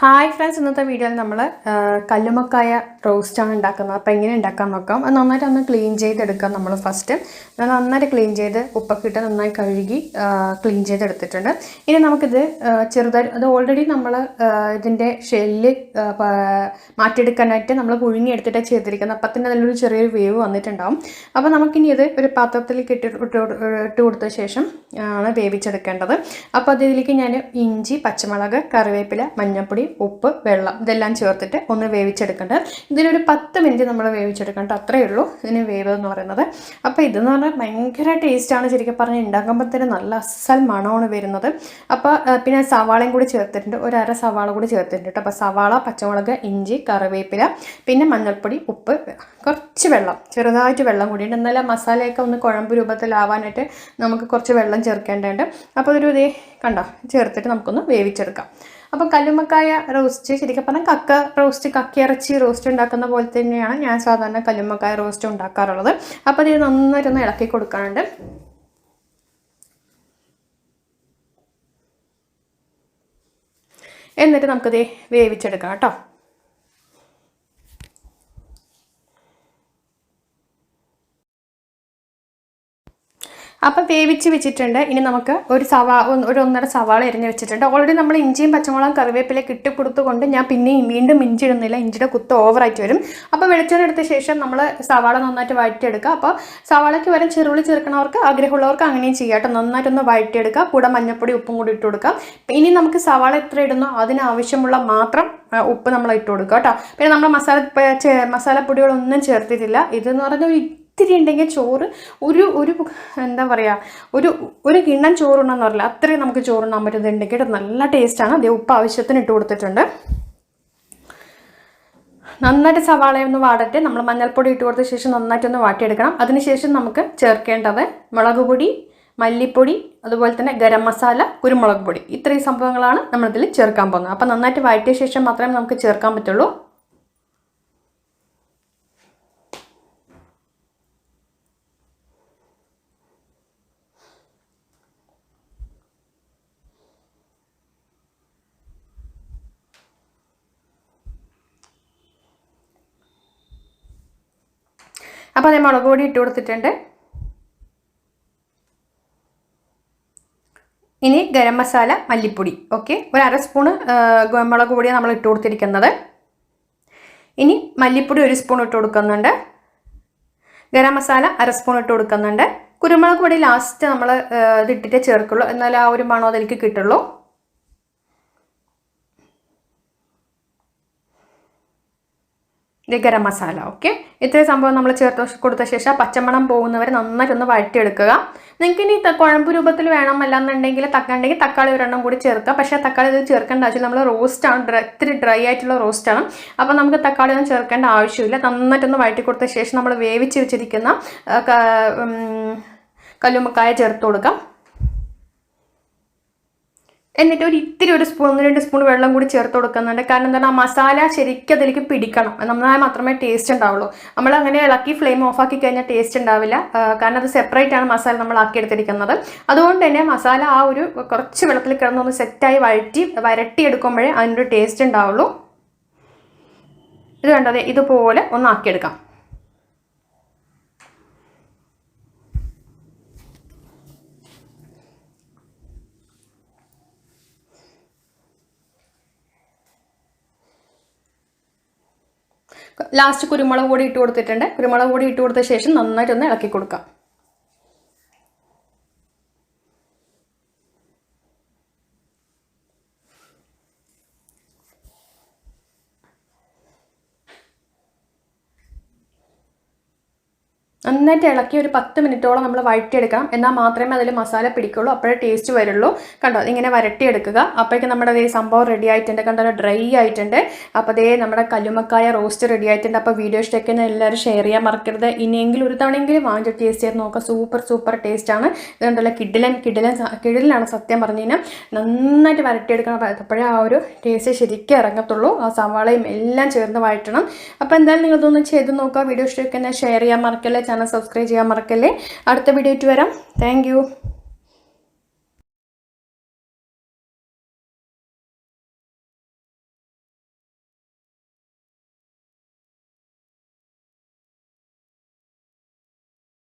Hi friends ഇന്നത്തെ വീഡിയോയിൽ നമ്മൾ കല്ലുമക്കായ റോസ്റ്റാണ് ഉണ്ടാക്കുന്നത്. അപ്പോൾ എങ്ങനെ ഉണ്ടാക്കാൻ നോക്കാം. അത് നന്നായിട്ട് ഒന്ന് ക്ലീൻ ചെയ്തെടുക്കാം നമ്മൾ ഫസ്റ്റ് നന്നായിട്ട് ക്ലീൻ ചെയ്ത് ഉപ്പൊക്കെ നന്നായി കഴുകി ക്ലീൻ ചെയ്തെടുത്തിട്ടുണ്ട്. ഇനി നമുക്കിത് ചെറുതായി അത് ഓൾറെഡി നമ്മൾ ഇതിന്റെ ഷെല്ല് മാറ്റിയെടുക്കാനായിട്ട് നമ്മൾ പുഴുങ്ങി എടുത്തിട്ട് ചെയ്തിരിക്കുന്നത്. അപ്പം തന്നെ നല്ലൊരു ചെറിയൊരു വേവ് വന്നിട്ടുണ്ടാവും. അപ്പോൾ നമുക്കിനി ഇത് ഒരു പാത്രത്തിലേക്ക് ഇട്ട് ഇട്ട് കൊടുത്ത ശേഷം ആണ് വേവിച്ചെടുക്കേണ്ടത്. അപ്പോൾ അതിലേക്ക് ഞാൻ ഇഞ്ചി പച്ചമുളക് കറിവേപ്പില മഞ്ഞൾപ്പൊടി ഉപ്പ് വെള്ളം ഇതെല്ലാം ചേർത്തിട്ട് ഒന്ന് വേവിച്ചെടുക്കേണ്ടത്. ഇതിനൊരു പത്ത് മിനിറ്റ് നമ്മൾ വേവിച്ചെടുക്കേണ്ടത് അത്രയേ ഉള്ളൂ ഇതിന് വേവ് എന്ന് പറയുന്നത്. അപ്പോൾ ഇതെന്ന് പറഞ്ഞാൽ ഭയങ്കര ടേസ്റ്റാണ് ശരിക്കും പറഞ്ഞാൽ ഉണ്ടാക്കുമ്പോൾ തന്നെ നല്ല അസൽ മണമാണ് വരുന്നത്. അപ്പോൾ പിന്നെ സവാളയും കൂടി ചേർത്തിട്ടുണ്ട്. ഒരു അര സവാള കൂടി ചേർത്തിട്ടുണ്ട് അപ്പോൾ സവാള പച്ചമുളക് ഇഞ്ചി കറിവേപ്പില പിന്നെ മഞ്ഞൾപ്പൊടി ഉപ്പ് കുറച്ച് വെള്ളം. ചെറുതായിട്ട് വെള്ളം കൂടിയുണ്ട് എന്നാലും മസാലയൊക്കെ ഒന്ന് കുഴമ്പ് രൂപത്തിലാവാനായിട്ട് നമുക്ക് കുറച്ച് വെള്ളം ചേർക്കേണ്ടതുണ്ട്. അപ്പോൾ ഒരു കണ്ടോ? ചേർത്തിട്ട് നമുക്കൊന്ന് വേവിച്ചെടുക്കാം. അപ്പോൾ കല്ലുമ്മക്കായ റോസ്റ്റ് ശരിക്കും പറഞ്ഞാൽ കക്ക റോസ്റ്റ് കക്കയിറച്ചി റോസ്റ്റ് ഉണ്ടാക്കുന്ന പോലെ തന്നെയാണ് ഞാൻ സാധാരണ കല്ലുമ്മക്കായ റോസ്റ്റ് ഉണ്ടാക്കാറുള്ളത്. അപ്പോൾ ഇത് നന്നായിട്ടൊന്ന് ഇളക്കി കൊടുക്കാനുണ്ട്. എന്നിട്ട് നമുക്കിത് വേവിച്ചെടുക്കാം കേട്ടോ. അപ്പം വേവിച്ച് വെച്ചിട്ടുണ്ട്. ഇനി നമുക്ക് ഒരു സവാ ഒരു ഒന്നര സവാള എരിഞ്ഞ് വെച്ചിട്ടുണ്ട്. ഓൾറെഡി നമ്മൾ ഇഞ്ചിയും പച്ചമുളകും കറിവേപ്പിലേക്ക് ഇട്ട് കൊടുത്തുകൊണ്ട് ഞാൻ പിന്നെയും വീണ്ടും ഇഞ്ചി ഇടുന്നില്ല. ഇഞ്ചിയുടെ കുത്ത് ഓവറായിട്ട് വരും. അപ്പോൾ വെളിച്ചെണ്ണ എടുത്ത ശേഷം നമ്മൾ സവാള നന്നായിട്ട് വഴറ്റിയെടുക്കുക. അപ്പോൾ സവാളയ്ക്ക് വരെ ചെറുള്ളി ചേർക്കണവർക്ക് ആഗ്രഹമുള്ളവർക്ക് അങ്ങനെയും ചെയ്യാം കേട്ടോ. നന്നായിട്ടൊന്ന് വഴറ്റിയെടുക്കുക. കൂടെ മഞ്ഞപ്പൊടി ഉപ്പും കൂടി ഇട്ട് കൊടുക്കുക. ഇനി നമുക്ക് സവാള എത്ര ഇടുന്നോ? അതിനാവശ്യമുള്ള മാത്രം ഉപ്പ് നമ്മൾ ഇട്ട് കൊടുക്കുക കേട്ടോ. പിന്നെ നമ്മൾ മസാല മസാലപ്പൊടികളൊന്നും ചേർത്തിട്ടില്ല. ഇതെന്ന് പറഞ്ഞാൽ ഒരു ഇത്തിരി ഉണ്ടെങ്കിൽ ചോറ് ഒരു ഒരു എന്താ പറയുക ഒരു ഒരു കിണ്ണം ചോറുണ്ടെന്ന് പറയില്ല അത്രയും നമുക്ക് ചോറുണ്ണാൻ പറ്റുന്നുണ്ടെങ്കിൽ നല്ല ടേസ്റ്റാണ് അതേ ഉപ്പ് ആവശ്യത്തിന് ഇട്ട് കൊടുത്തിട്ടുണ്ട്. നന്നായിട്ട് സവാള ഒന്ന് വാടട്ടെ. നമ്മൾ മഞ്ഞൾപ്പൊടി ഇട്ട് കൊടുത്ത ശേഷം നന്നായിട്ടൊന്ന് വാട്ടിയെടുക്കണം. അതിനുശേഷം നമുക്ക് ചേർക്കേണ്ടത് മുളക് പൊടി മല്ലിപ്പൊടി അതുപോലെ തന്നെ ഗരം മസാല കുരുമുളക് പൊടി. ഇത്രയും സംഭവങ്ങളാണ് നമ്മളിതിൽ ചേർക്കാൻ പോകുന്നത്. അപ്പോൾ നന്നായിട്ട് വഴറ്റിയ ശേഷം മാത്രമേ നമുക്ക് ചേർക്കാൻ പറ്റുള്ളൂ. അപ്പോൾ അതേ മുളക് പൊടി ഇട്ട് കൊടുത്തിട്ടുണ്ട്. ഇനി ഗരം മസാല മല്ലിപ്പൊടി. ഓക്കെ? ഒരു അര സ്പൂണ് മുളക് പൊടിയാണ് നമ്മൾ ഇട്ട് കൊടുത്തിരിക്കുന്നത്. ഇനി മല്ലിപ്പൊടി ഒരു സ്പൂൺ ഇട്ട് കൊടുക്കുന്നുണ്ട്. ഗരം മസാല അര സ്പൂൺ ഇട്ട് കൊടുക്കുന്നുണ്ട്. കുരുമുളക് പൊടി ലാസ്റ്റ് നമ്മൾ ഇതിട്ടിട്ടേ ചേർക്കുള്ളൂ. എന്നാൽ ആ ഒരു മണം അതിലേക്ക് കിട്ടുള്ളൂ. ഗരം മസാല. ഓക്കെ? ഇത്രയും സംഭവം നമ്മൾ ചേർത്ത് കൊടുത്ത ശേഷം പച്ചമണം പോകുന്നവരെ നന്നായിട്ടൊന്ന് വഴറ്റിയെടുക്കുക. നിങ്ങൾക്ക് ഇനി കുഴമ്പ് രൂപത്തിൽ വേണം അല്ലാന്നുണ്ടെങ്കിൽ തക്കാണ്ടെങ്കിൽ തക്കാളി ഒരെണ്ണം കൂടി ചേർക്കുക. പക്ഷേ തക്കാളി ഇത് ചേർക്കേണ്ട ആവശ്യമില്ല. നമ്മൾ റോസ്റ്റ് ആണ്. ഇത്തിരി ഡ്രൈ ആയിട്ടുള്ള റോസ്റ്റ് ആണ്. അപ്പോൾ നമുക്ക് തക്കാളി ഒന്നും ചേർക്കേണ്ട ആവശ്യമില്ല. നന്നായിട്ടൊന്ന് വഴറ്റി കൊടുത്ത ശേഷം നമ്മൾ വേവിച്ച് വെച്ചിരിക്കുന്ന കല്ലുമ്മക്കായ ചേർത്ത് കൊടുക്കാം. എന്നിട്ട് ഒരു ഇത്തിരി ഒരു സ്പൂൺ ഒന്ന് രണ്ട് സ്പൂൺ വെള്ളം കൂടി ചേർത്ത് കൊടുക്കുന്നുണ്ട്. കാരണം എന്താണ് ആ മസാല ശരിക്കും അതിലേക്ക് പിടിക്കണം. നമ്മളാൽ മാത്രമേ ടേസ്റ്റ് ഉണ്ടാവുള്ളൂ. നമ്മൾ അങ്ങനെ ഇളക്കി ഫ്ലെയിം ഓഫ് ആക്കി കഴിഞ്ഞാൽ ടേസ്റ്റ് ഉണ്ടാവില്ല. കാരണം അത് സെപ്പറേറ്റ് ആണ് മസാല നമ്മൾ ആക്കിയെടുത്തിരിക്കുന്നത് അതുകൊണ്ട് തന്നെ മസാല ആ ഒരു കുറച്ച് വെള്ളത്തിൽ കിടന്നൊന്ന് സെറ്റായി വഴറ്റി വരട്ടി എടുക്കുമ്പോഴേ അതിന്റെ ഒരു ടേസ്റ്റ് ഉണ്ടാവുള്ളൂ. ഇത് കണ്ടത് ഇതുപോലെ ഒന്ന് ആക്കിയെടുക്കാം. ലാസ്റ്റ് കുരുമുളക് പൊടി ഇട്ട് കൊടുത്തിട്ടുണ്ട്. കുരുമുളക് പൊടി ഇട്ട് കൊടുത്ത ശേഷം നന്നായിട്ടൊന്ന് ഇളക്കി കൊടുക്കാം. നന്നായിട്ട് ഇളക്കി ഒരു പത്ത് മിനിറ്റോളം നമ്മൾ വഴറ്റിയെടുക്കണം. എന്നാൽ മാത്രമേ അതിൽ മസാല പിടിക്കുള്ളൂ. അപ്പോഴേ ടേസ്റ്റ് വരുള്ളൂ. കണ്ടോ? ഇങ്ങനെ വരട്ടിയെടുക്കുക. അപ്പോഴേക്കും നമ്മുടെ അതേ സംഭവം റെഡി ആയിട്ടുണ്ട്. കണ്ടോ? ഡ്രൈ ആയിട്ടുണ്ട്. അപ്പോൾ അതേ നമ്മുടെ കല്ലുമക്കായ റോസ്റ്റ് റെഡി ആയിട്ടുണ്ട്. അപ്പോൾ വീഡിയോ ഇഷ്ടമൊക്കെ എല്ലാവരും ഷെയർ ചെയ്യാൻ മറക്കരുത്. ഇനിയെങ്കിലും ഒരു തവണയെങ്കിലും വാങ്ങിച്ചു ടേസ്റ്റ് ചെയ്ത് നോക്കുക. സൂപ്പർ സൂപ്പർ ടേസ്റ്റാണ് ഇതുണ്ടല്ലോ കിഡിലൻ കിഡിലൻ കിഡിലാണ് സത്യം പറഞ്ഞു കഴിഞ്ഞാൽ. നന്നായിട്ട് വരട്ടിയെടുക്കണം. അപ്പോഴേ ആ ഒരു ടേസ്റ്റ് ശരിക്കും ഇറങ്ങത്തുള്ളൂ. ആ സവാളയും എല്ലാം ചേർന്ന് വഴറ്റണം. അപ്പോൾ എന്തായാലും നിങ്ങൾ ഇതൊന്ന് ചെയ്ത് നോക്കുക. വീഡിയോ ഇഷ്ടമൊക്കെ ഷെയർ ചെയ്യാൻ മറക്കല്ലേ. ചാനൽ സബ്സ്ക്രൈബ് ചെയ്യാൻ മറക്കല്ലേ? അടുത്ത വീഡിയോ ആയിട്ട് വരാം. താങ്ക്